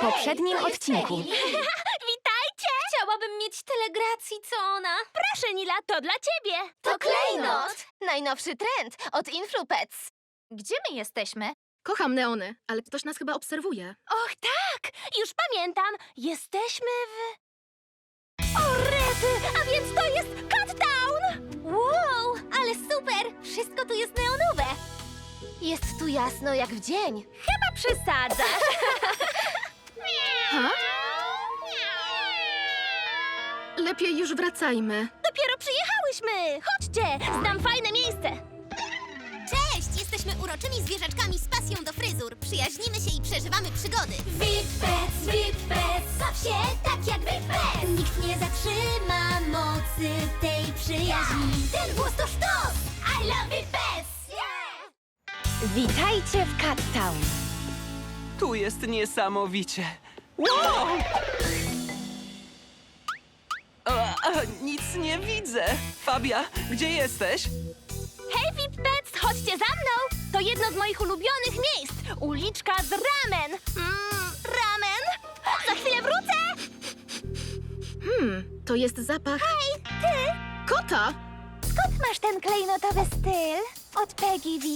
poprzednim odcinku. Witajcie! Chciałabym mieć tyle gracji, co ona. Proszę, Nila, to dla ciebie. To klejnot! Najnowszy trend od Influpets. Gdzie my jesteśmy? Kocham neony, ale ktoś nas chyba obserwuje. Och, tak! Już pamiętam. Jesteśmy w... O, rety! A więc to jest Cat Town! Wow, ale super! Wszystko tu jest neonowe. Jest tu jasno jak w dzień. Chyba przesadzasz. Ha? Lepiej już wracajmy. Dopiero przyjechałyśmy. Chodźcie, znam fajne miejsce. Cześć! Jesteśmy uroczymi zwierzaczkami z pasją do fryzur. Przyjaźnimy się i przeżywamy przygody. Witpec, Witpec, baw się tak jak Witpec Nikt nie zatrzyma mocy tej przyjaźni Ten głos to sztos, I love Witpec yeah! Witajcie w Cat Town. Tu jest niesamowicie. Wow! Nic nie widzę. Fabia, gdzie jesteś? Hej, VIP Pets, chodźcie za mną! To jedno z moich ulubionych miejsc. Uliczka z ramen. Mmm, ramen. Za chwilę wrócę. Hmm, to jest zapach... Hej, ty! Kota! Skąd masz ten klejnotowy styl? Od Peggy V?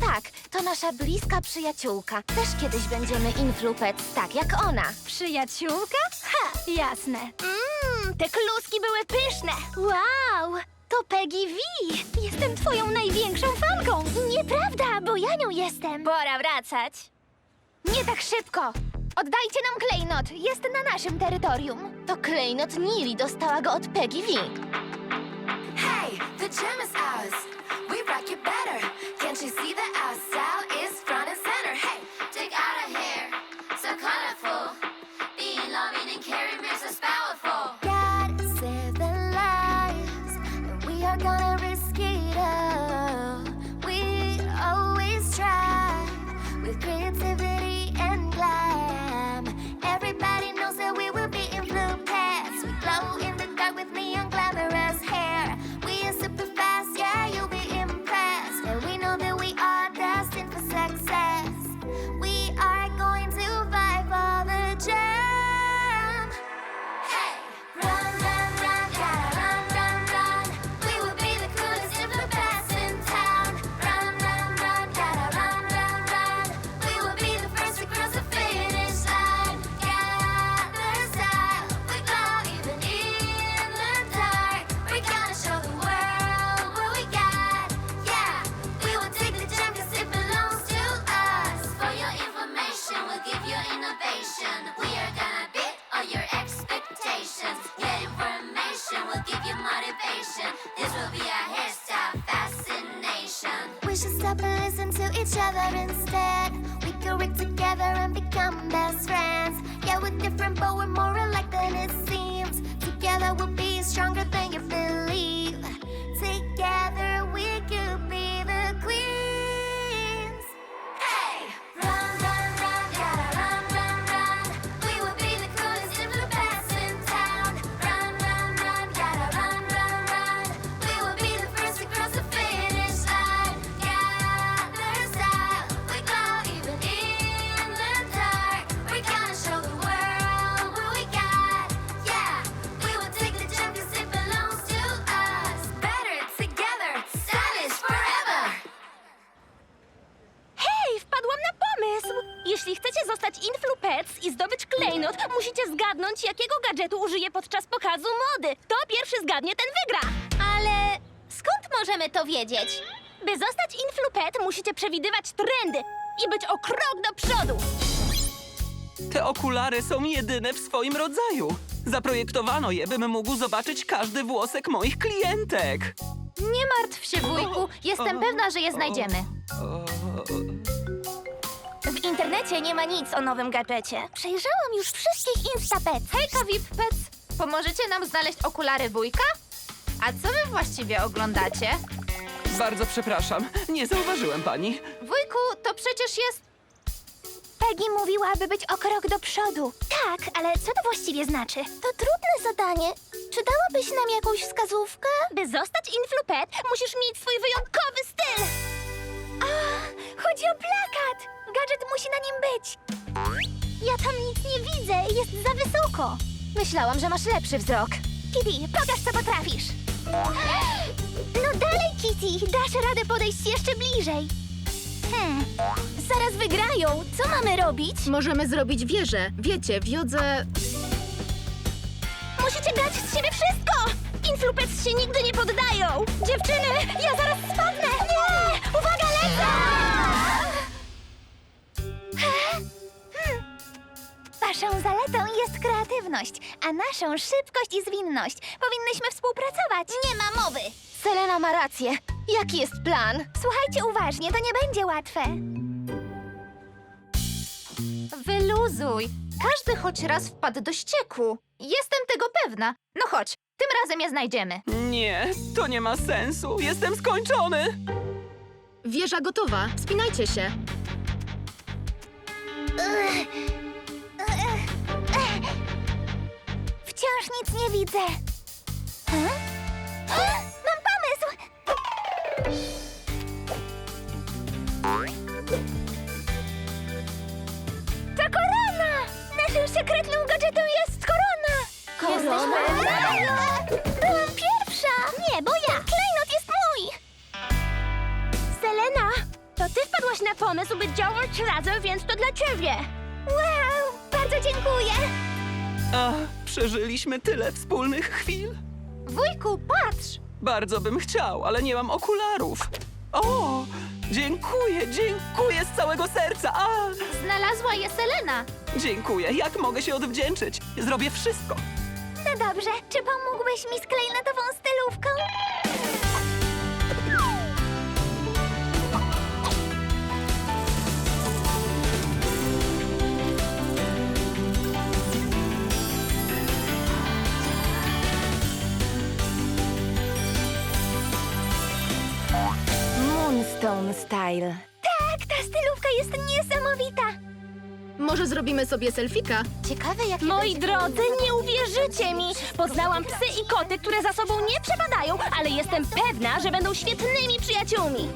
Tak, to nasza bliska przyjaciółka. Też kiedyś będziemy Influpets, tak jak ona. Przyjaciółka? Ha, jasne. Mmm, te kluski były pyszne. Wow, to Peggy V. Jestem twoją największą fanką. Nieprawda, bo ja nią jestem. Pora wracać. Nie tak szybko. Oddajcie nam klejnot. Jest na naszym terytorium. To klejnot Nili dostała go od Peggy V. Hey, the is are gonna risk it all. We always try with creativity each other instead. We could work together and become best friends. Yeah, we're different, but we're more musicie zgadnąć, jakiego gadżetu użyję podczas pokazu mody. Kto pierwszy zgadnie, ten wygra! Ale skąd możemy to wiedzieć? By zostać Influpet, musicie przewidywać trendy i być o krok do przodu. Te okulary są jedyne w swoim rodzaju. Zaprojektowano je, bym mógł zobaczyć każdy włosek moich klientek. Nie martw się, wujku. Jestem pewna, że je znajdziemy. O, W internecie nie ma nic o nowym gadżecie. Przejrzałam już wszystkich Instapets. Hejka, VIP Pets. Pomożecie nam znaleźć okulary wujka? A co wy właściwie oglądacie? bardzo przepraszam, nie zauważyłem pani. Wujku, to przecież jest... Peggy mówiła, by być o krok do przodu. Tak, ale co to właściwie znaczy? To trudne zadanie. Czy dałabyś nam jakąś wskazówkę? By zostać Influpet, musisz mieć swój wyjątkowy styl. A, chodzi o plakat. Gadżet musi na nim być. Ja tam nic nie widzę, jest za wysoko. Myślałam, że masz lepszy wzrok. Kitty, pokaż co potrafisz. No dalej, Kitty, dasz radę podejść jeszcze bliżej. Hmm, zaraz wygrają. Co mamy robić? Możemy zrobić wieżę. Wiecie, wiodze... Musicie dać z siebie wszystko! Influpec się nigdy nie poddają! Dziewczyny, ja zaraz spadnę! Waszą zaletą jest kreatywność, a naszą szybkość i zwinność. Powinnyśmy współpracować. Nie ma mowy! Selena ma rację. Jaki jest plan? Słuchajcie uważnie, to nie będzie łatwe. Wyluzuj. Każdy choć raz wpadł do ścieku. Jestem tego pewna. No chodź, tym razem je znajdziemy. Nie, to nie ma sensu. Jestem skończony. Wieża gotowa. Spinajcie się. Wciąż nic nie widzę. Hm? Mam pomysł! To korona! Naszym sekretnym gadżetem jest korona! Korona? Byłam pierwsza! Nie, bo ja! Klejnot jest mój! Selena, to ty wpadłaś na pomysł, by działać razem, więc to dla ciebie! Wow, bardzo dziękuję! Ach, przeżyliśmy tyle wspólnych chwil. Wujku, patrz! Bardzo bym chciał, ale nie mam okularów. O, dziękuję, dziękuję z całego serca. A, Znalazła je Selena. dziękuję. Jak mogę się odwdzięczyć? Zrobię wszystko. No dobrze, czy pomógłbyś mi z klejnotową stylówką? Moonstone Style. Tak, ta stylówka jest niesamowita! Może zrobimy sobie selfika? Ciekawe, jak Moi drodzy, nie uwierzycie mi! Poznałam psy i koty, które za sobą nie przepadają, ale jestem pewna, że będą świetnymi przyjaciółmi.